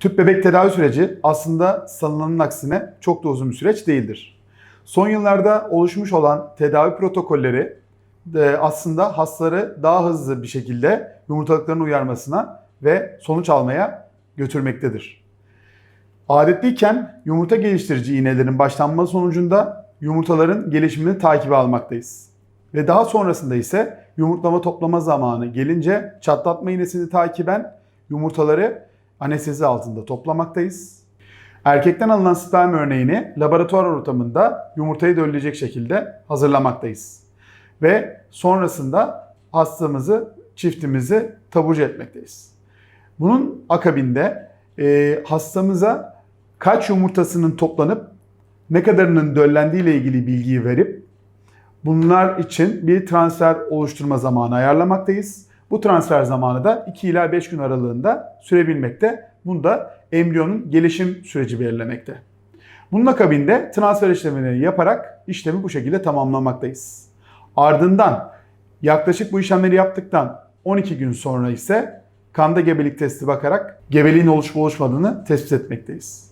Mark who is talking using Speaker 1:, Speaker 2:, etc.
Speaker 1: Tüp bebek tedavi süreci aslında sanılanın aksine çok da uzun bir süreç değildir. Son yıllarda oluşmuş olan tedavi protokolleri de aslında hastaları daha hızlı bir şekilde yumurtalıklarının uyarmasına ve sonuç almaya götürmektedir. Adetliyken yumurta geliştirici iğnelerin başlanması sonucunda yumurtaların gelişimini takibe almaktayız. Ve daha sonrasında ise yumurtlama toplama zamanı gelince çatlatma iğnesini takiben yumurtaları anestezi altında toplamaktayız. Erkekten alınan sperm örneğini laboratuvar ortamında yumurtayı dölleyecek şekilde hazırlamaktayız. Ve sonrasında hastamızı, çiftimizi taburcu etmekteyiz. Bunun akabinde e, hastamıza kaç yumurtasının toplanıp ne kadarının döllendiği ile ilgili bilgiyi verip bunlar için bir transfer oluşturma zamanı ayarlamaktayız. Bu transfer zamanı da 2 ila 5 gün aralığında sürebilmekte. Bunda embriyonun gelişim süreci belirlemekte. Bunun akabinde transfer işlemleri yaparak işlemi bu şekilde tamamlamaktayız. Ardından yaklaşık bu işlemleri yaptıktan 12 gün sonra ise kanda gebelik testi bakarak gebeliğin oluşup oluşmadığını tespit etmekteyiz.